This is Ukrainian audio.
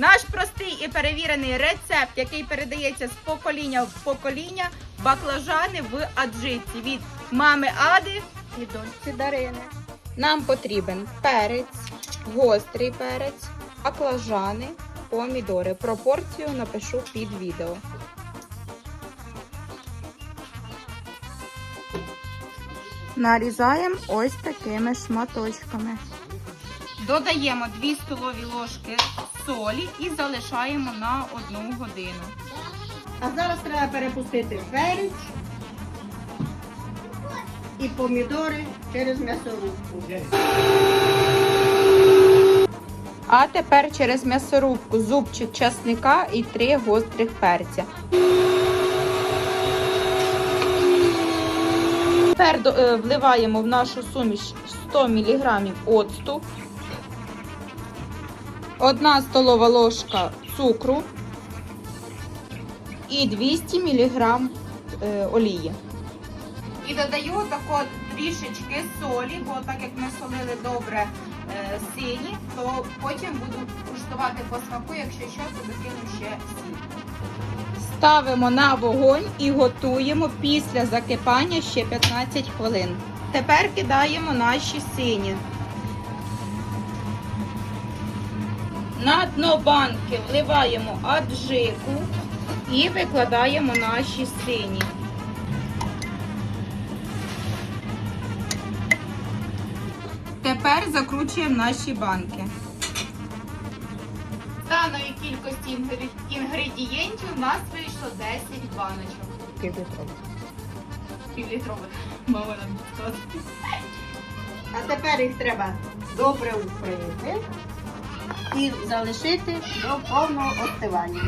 Наш простий і перевірений рецепт, який передається з покоління в покоління, баклажани в аджиці від мами Ади і доньці Дарини. Нам потрібен перець, гострий перець, баклажани, помідори. Пропорцію напишу під відео. Нарізаємо ось такими шматочками. Додаємо 2 столові ложки солі і залишаємо на 1 годину. А зараз треба перепустити перець і помідори через м'ясорубку. А тепер через м'ясорубку зубчик часника і 3 гострих перця. Тепер е, вливаємо в нашу суміш 100 мг оцту, 1 столова ложка цукру і 200 мг е, олії. І додаю тако трішечки солі, бо так як ми солили добре е, сині, то потім буду куштувати по смаку, якщо що, то докину ще сіль. Ставимо на вогонь і готуємо після закипання ще 15 хвилин. Тепер кидаємо наші сині. На дно банки вливаємо аджику і викладаємо наші сині. Тепер закручуємо наші банки. Даної кількості інгредієнтів у нас вийшло 10 баночок. Півлітрове. Півлітрових. Мама нам підказує. А тепер їх треба добре укрити і залишити до повного остивання.